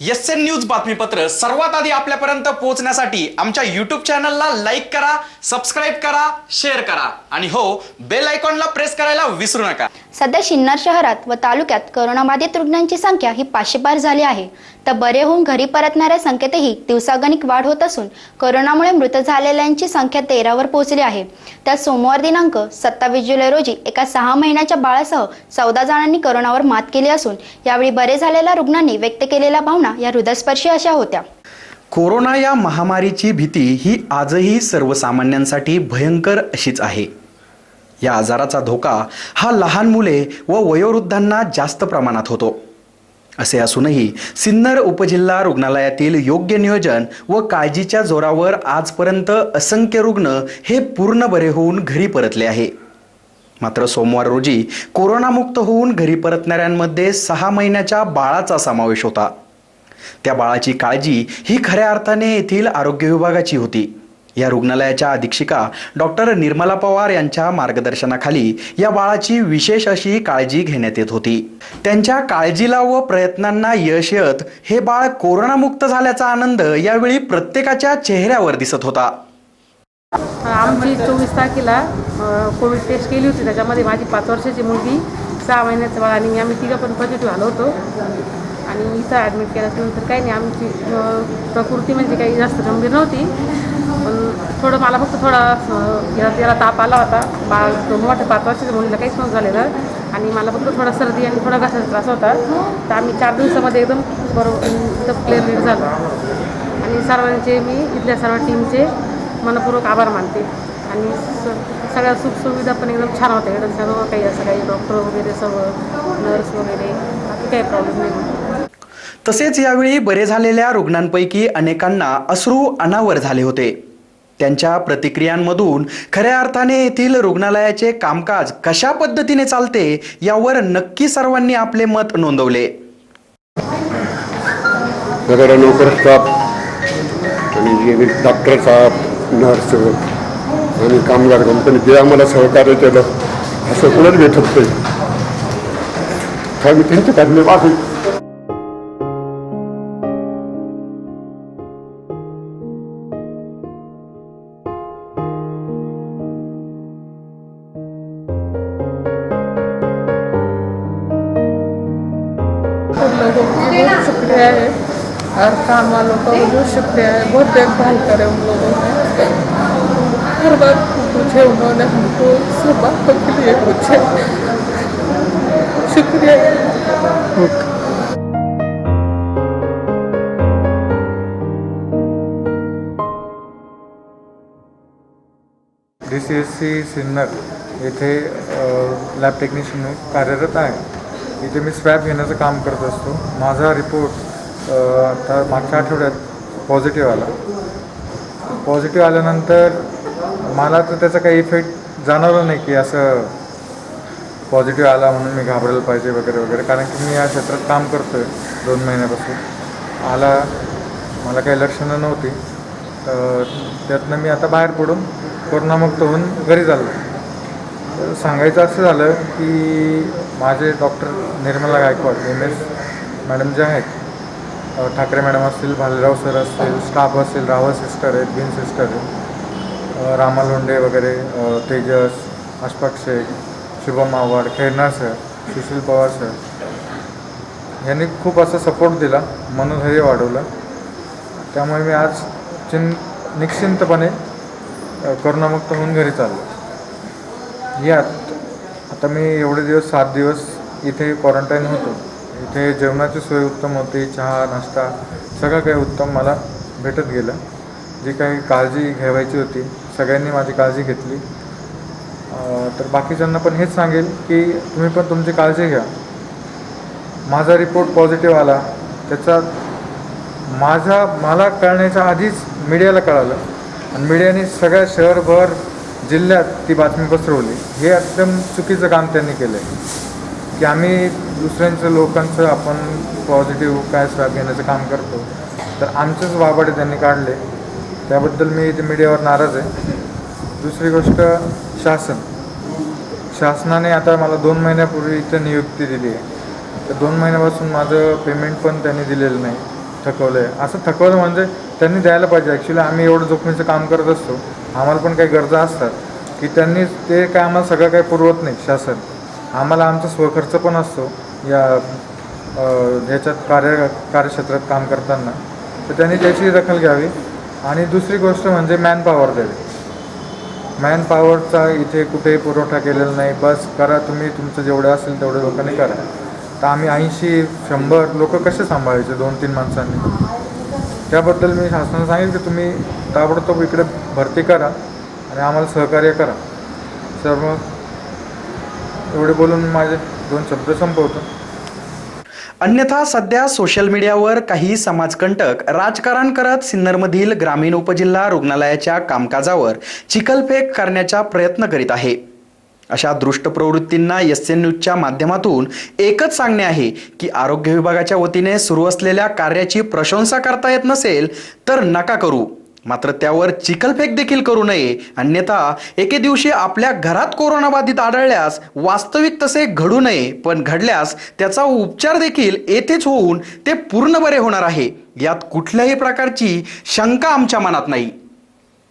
S N news बातमीपत्र सर्वात आधी आपल्यापर्यंत पोहोचण्यासाठी आमच्या युट्यूब चॅनलला लाईक करा सबस्क्राईब करा शेअर करा. आणि हो बेल आयकॉनला प्रेस करायला विसरू नका. सध्या शिन्नर शहरात व तालुक्यात करोनाबाधित रुग्णांची संख्या ही पाचशे पार झाली आहे. तर बरे होऊन घरी परतणाऱ्या संख्येतही दिवसागणिक वाढ होत असून करोनामुळे मृत झालेल्यांची संख्या तेरावर पोहोचली आहे. त्यात सोमवार दिनांक सत्तावीस जुलै रोजी एका सहा महिन्याच्या बाळासह चौदा जणांनी करोनावर मात केली असून यावेळी बरे झालेल्या रुग्णांनी व्यक्त केलेल्या भावना या हृदयस्पर्शी अशा होत्या. कोरोना या महामारीची भीती ही आजही सर्वसामान्यांसाठी भयंकर अशीच आहे. या आजाराचा धोका हा लहान मुले व वयोवृद्धांना जास्त प्रमाणात होतो. असे असूनही सिन्नर उपजिल्हा रुग्णालयातील योग्य नियोजन व काळजीच्या जोरावर आजपर्यंत असंख्य रुग्ण हे पूर्ण बरे होऊन घरी परतले आहे. मात्र सोमवार रोजी कोरोनामुक्त होऊन घरी परतणाऱ्यांमध्ये सहा महिन्याच्या बाळाचा समावेश होता. त्या बाळाची काळजी ही खऱ्या अर्थाने येथील आरोग्य विभागाची होती. या रुग्णालयाच्या अधीक्षिका डॉक्टर निर्मला पवार यांच्या मार्गदर्शनाखाली या बाळाची विशेष अशी काळजी घेण्यात येत होती. त्यांच्या काळजीला व प्रयत्नांना यश येत हे बाळ कोरोनामुक्त झाल्याचा आनंद यावेळी प्रत्येकाच्या चेहऱ्यावर दिसत होता. आमची चोवीस तारखेला कोविड टेस्ट केली होती. त्याच्यामध्ये माझी पाच वर्षाची मुलगी सहा महिन्याचं बाळ आणि आम्ही तिघं पण पॉझिटिव्ह आलो होतो. आणि इथं ॲडमिट केल्यानंतर काही नाही आमची प्रकृती म्हणजे काही जास्त गंभीर नव्हती. थोडं मला फक्त थोडा याला ताप आला होता. बा दोन मोठ्या पाच वर्षाच्या मुलीला काहीच नव्हतं झालेलं. आणि मला फक्त थोडा सर्दी आणि थोडा घासाचा त्रास होता. तर आम्ही चार दिवसामध्ये एकदम बरोबर एकदम क्लिअर झालो. आणि सर्वांचे मी इथल्या सर्व टीमचे मनपूर्वक आभार मानते. आणि स सगळ्या सुखसुविधा पण एकदम छान होत्या. एकदम सर्व काही असं काही डॉक्टर वगैरे सर्व नर्स वगैरे बाकी काही प्रॉब्लेम नाही. तसेच यावेळी बरे झालेल्या रुग्णांपैकी अनेकांना अश्रू अनावर झाले होते. त्यांच्या प्रतिक्रियांमधून खऱ्या अर्थाने येथील रुग्णालयाचे कामकाज कशा पद्धतीने चालते यावर नक्की सर्वांनी आपले मत नोंदवले. वगैरे नोकर स्टाफ आणि जे डॉक्टर साहेब नर्स आणि कामगार कंपनी जे आम्हाला सहकार्य केलं असं कुणाच भेटत नाही. त्यांचे धन्यवाद शुक्रिया है हर काम वालों का बहुत शुक्रिया है बहुत देखभाल करे उन लोगों ने हर बात पूछे उन्होंने हमको सब बातों के लिए पूछे शुक्रिया D C S C Sinnar येथे लॅब टेक्निशियन कार्यरत आहे. इथे मी स्वॅब घेण्याचं काम करत असतो. माझा रिपोर्ट आता मागच्या आठवड्यात पॉझिटिव्ह आला. पॉझिटिव्ह आल्यानंतर मला तर त्याचा काही इफेक्ट जाणवलं नाही की असं पॉझिटिव्ह आला म्हणून मी घाबरायला पाहिजे वगैरे वगैरे. कारण की मी या क्षेत्रात काम करतो आहे दोन महिन्यापासून. आला मला काही लक्षणं नव्हती. त्यातनं मी आता बाहेर पडून कोरोनामुक्त होऊन घरी झालो तर सांगायचं असं झालं की माझे doctor Nirmala Gaikwad M S madam जे आहेत ठाकरे मॅडम असतील भालेराव सर असतील स्टाफ असेल रावळ सिस्टर आहेत भीम सिस्टर आहेत रामा लोंडे वगैरे तेजस अशफाक शेख शुभम आव्हाड खेळणार सर सुशील पवार सर. यांनी खूप असा सपोर्ट दिला मनोधैर्य वाढवलं. त्यामुळे मी आज चिन निश्चिंतपणे करोनामुक्त होऊन घरी चाललो. यात आता मी एवढे दिवस सात दिवस इथे क्वारंटाईन होतो. इथे जेवणाची सोय उत्तम होती चहा नाश्ता सगळं काही उत्तम मला भेटत गेलं. जी काही काळजी घ्यावायची होती सगळ्यांनी माझी काळजी घेतली. तर बाकीच्यांना पण हेच सांगेल की तुम्ही पण तुमची काळजी घ्या. माझा रिपोर्ट पॉझिटिव्ह आला. त्याचा माझा मला कळण्याच्या आधीच मीडियाला कळालं. आणि मीडियाने सगळ्या शहरभर जिल्ह्यात ती बातमी पसरवली. हे एकदम चुकीचं काम त्यांनी केलं आहे की आम्ही दुसऱ्यांचं लोकांचं आपण पॉझिटिव्ह काय स्वॅब घेण्याचं काम करतो. तर आमचेच वाबाडे त्यांनी काढले. त्याबद्दल मी इथे मीडियावर नाराज आहे. दुसरी गोष्ट शासन. शासनाने आता मला दोन महिन्यापूर्वी इथं नियुक्ती दिली आहे. तर दोन महिन्यापासून माझं पेमेंट पण त्यांनी दिलेलं नाही. थकवलं आहे असं थकवलं म्हणजे त्यांनी द्यायला पाहिजे. ॲक्च्युली आम्ही एवढं जोखमीचं काम करत असतो. आम्हाला पण काही गरजा असतात. की त्यांनी ते काय आम्हाला सगळं काही पुरवत नाही शासन. आम्हाला आमचा स्वखर्च पण असतो या ह्याच्यात कार्य कार्यक्षेत्रात काम करताना. तर त्यांनी त्याची दखल घ्यावी. आणि दुसरी गोष्ट म्हणजे मॅनपॉवर द्यावी. मॅन पॉवरचा इथे कुठेही पुरवठा केलेला नाही. बस करा तुम्ही तुमचं जेवढं असेल तेवढे लोकांनी करा. तर आम्ही ऐंशी शंभर लोक कसे सांभाळायचे दोन तीन माणसांनी? त्याबद्दल मी शासनाला सांगेन की तुम्ही ताबडतोब इकडे भरती करा आणि आम्हाला सहकार्य करा. सर मग एवढे बोलून मी माझे दोन शब्द संपवतो. अन्यथा सध्या सोशल मीडियावर काही समाजकंटक राजकारण करत सिन्नरमधील ग्रामीण उपजिल्हा रुग्णालयाच्या कामकाजावर चिखलफेक करण्याचा प्रयत्न करीत आहे. अशा दृष्ट प्रवृत्तींना एस एन न्यूजच्या माध्यमातून एकच सांगणे आहे की आरोग्य विभागाच्या वतीने सुरू असलेल्या कार्याची प्रशंसा करता येत नसेल तर नका करू. मात्र त्यावर चिखलफेक देखील करू नये. अन्यथा एके दिवशी आपल्या घरात कोरोनाबाधित आढळल्यास वास्तविक तसे घडू नये पण घडल्यास त्याचा उपचार देखील येथेच होऊन ते पूर्ण बरे होणार आहे. यात कुठल्याही प्रकारची शंका आमच्या मनात नाही.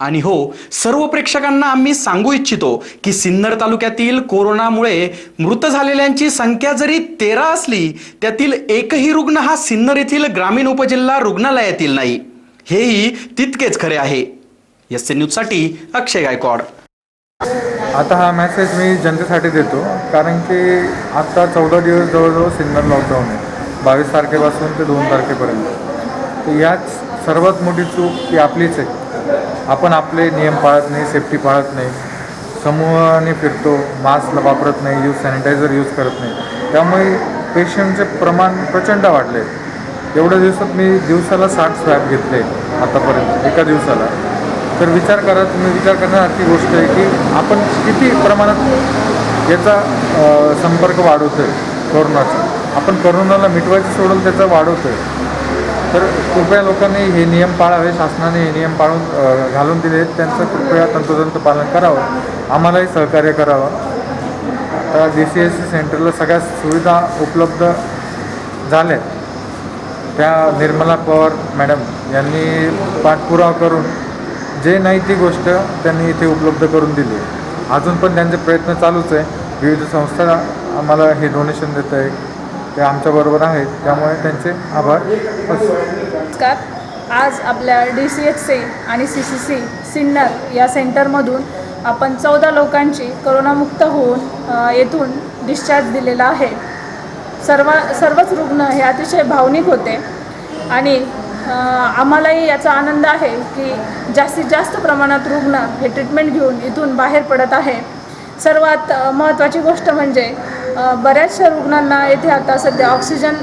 आणि हो सर्व प्रेक्षकांना आम्ही सांगू इच्छितो की सिन्नर तालुक्यातील कोरोनामुळे मृत झालेल्यांची संख्या जरी तेरा असली त्यातील एकही रुग्ण हा सिन्नर येथील ग्रामीण उपजिल्हा रुग्णालयातील नाही. हेही तितकेच खरे आहे. एस एन न्यूजसाठी अक्षय गायकवाड. आता हा मेसेज मी जनतेसाठी देतो कारण की आत्ता चौदा दिवस जवळजवळ सिन्नर लॉकडाऊन आहे. बावीस तारखेपासून ते दोन तारखेपर्यंत. तर याच सर्वात मोठी चूक ही आपलीच आहे. आपण आपले नियम पाळत नाही सेफ्टी पाळत नाही. समूहाने फिरतो मास्क वापरत नाही यूज सॅनिटायझर यूज करत नाही. त्यामुळे पेशंटचे प्रमाण प्रचंड वाढले. एवढ्या दिवसात मी दिवसाला साठ स्वॅब घेतले आतापर्यंत एका दिवसाला. तर विचार करा तुम्ही विचार करण्यासारखी गोष्ट आहे की आपण किती प्रमाणात याचा संपर्क वाढवतो आहे कोरोनाचा. आपण करोनाला मिटवायचं सोडून त्याचा वाढवतो आहे तर कृपया लोकांनी हे नियम पाळावे शासनाने हे नियम पाळून घालून दिले. आहेत त्यांचं कृपया तंतोतंत पालन करावं. आम्हालाही सहकार्य करावं. तर डी सी एस सी सेंटरला सगळ्या सुविधा उपलब्ध झाल्या आहेत. त्या निर्मला पवार मॅडम यांनी पाठपुरावा करून जे नाही ती गोष्ट त्यांनी इथे उपलब्ध करून दिली. अजून पण त्यांचे प्रयत्न चालूच आहे. विविध संस्था आम्हाला हे डोनेशन देत आहे ते आमच्याबरोबर आहेत. त्यामुळे त्यांचे आभार. नमस्कार. आज आपल्या डी सी एच सी आणि सी सी सी सिन्नर या सेंटरमधून आपण चौदा लोकांची करोनामुक्त होऊन येथून डिस्चार्ज दिलेला आहे. सर्व सर्वच रुग्ण हे अतिशय भावनिक होते. आणि आम्हालाही याचा आनंद आहे की जास्तीत जास्त प्रमाणात रुग्ण हे ट्रीटमेंट घेऊन इथून बाहेर पडत आहे. सर्वात महत्त्वाची गोष्ट म्हणजे बऱ्याचशा रुग्णांना येथे आता सध्या ऑक्सिजन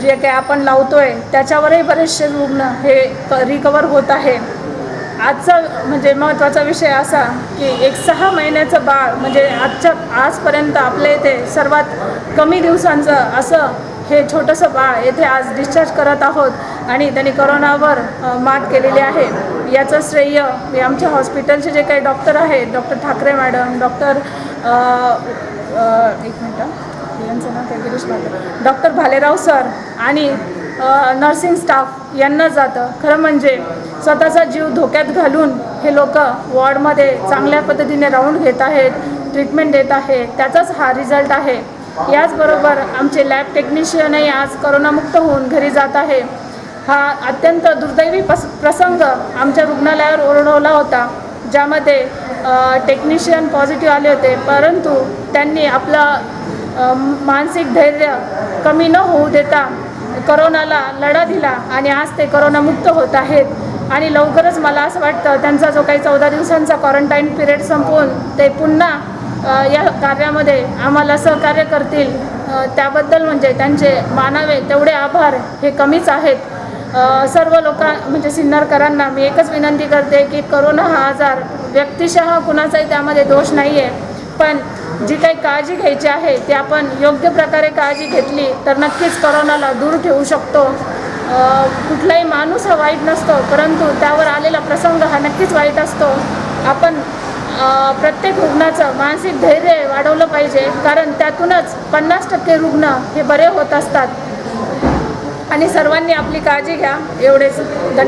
जे काही आपण लावतो आहे त्याच्यावरही बरेचसे रुग्ण हे क रिकवर होत आहे. आजचा म्हणजे महत्त्वाचा विषय असा की एक सहा महिन्याचं बाळ म्हणजे आजच्या आजपर्यंत आपल्या इथे सर्वात कमी दिवसांचं असं हे छोटंसं बाळ येथे आज डिस्चार्ज करत आहोत आणि त्यांनी करोनावर मात केलेली आहे. याचं श्रेय हे आमच्या हॉस्पिटलचे जे काही डॉक्टर आहेत डॉक्टर ठाकरे मॅडम डॉक्टर एक मिनटं. यांचं नाव काय? गिरीश भाले डॉक्टर भालेराव सर आणि नर्सिंग स्टाफ यांना जातं. खरं म्हणजे स्वतःचा जीव धोक्यात घालून हे लोक वॉर्डमध्ये चांगल्या पद्धतीने राऊंड घेत आहेत ट्रीटमेंट देत आहे त्याचाच हा रिझल्ट आहे. याचबरोबर आमचे लॅब टेक्निशियनही आज करोनामुक्त होऊन घरी जात आहे. हा अत्यंत दुर्दैवी पस प्रसंग आमच्या रुग्णालयावर ओरडवला होता. ज्यामध्ये टेक्निशियन पॉझिटिव्ह आले होते परंतु त्यांनी आपलं मानसिक धैर्य कमी न होऊ देता करोनाला लढा दिला आणि आज ते करोनामुक्त होत आहेत. आणि लवकरच मला असं वाटतं त्यांचा जो काही चौदा दिवसांचा क्वारंटाईन पिरियड संपवून ते पुन्हा या कार्यामध्ये आम्हाला सहकार्य करतील. त्याबद्दल म्हणजे त्यांचे मानावे तेवढे आभार हे कमीच आहेत. सर्व लोकां म्हणजे सिन्नरकरांना मी एकच विनंती करते की करोना हा आजार व्यक्तिशः कुणाचाही त्यामध्ये दोष नाही आहे पण जी काही काळजी घ्यायची आहे ती आपण योग्य प्रकारे काळजी घेतली तर नक्कीच करोनाला दूर ठेवू शकतो. कुठलाही माणूस हा वाईट नसतो परंतु त्यावर आलेला प्रसंग हा नक्कीच वाईट असतो. आपण प्रत्येक रुग्णाचं मानसिक धैर्य वाढवलं पाहिजे कारण त्यातूनच पन्नास टक्के रुग्ण हे बरे होत असतात. आणि सर्वांनी आपली काळजी घ्या. एवढेच. धन्यवाद.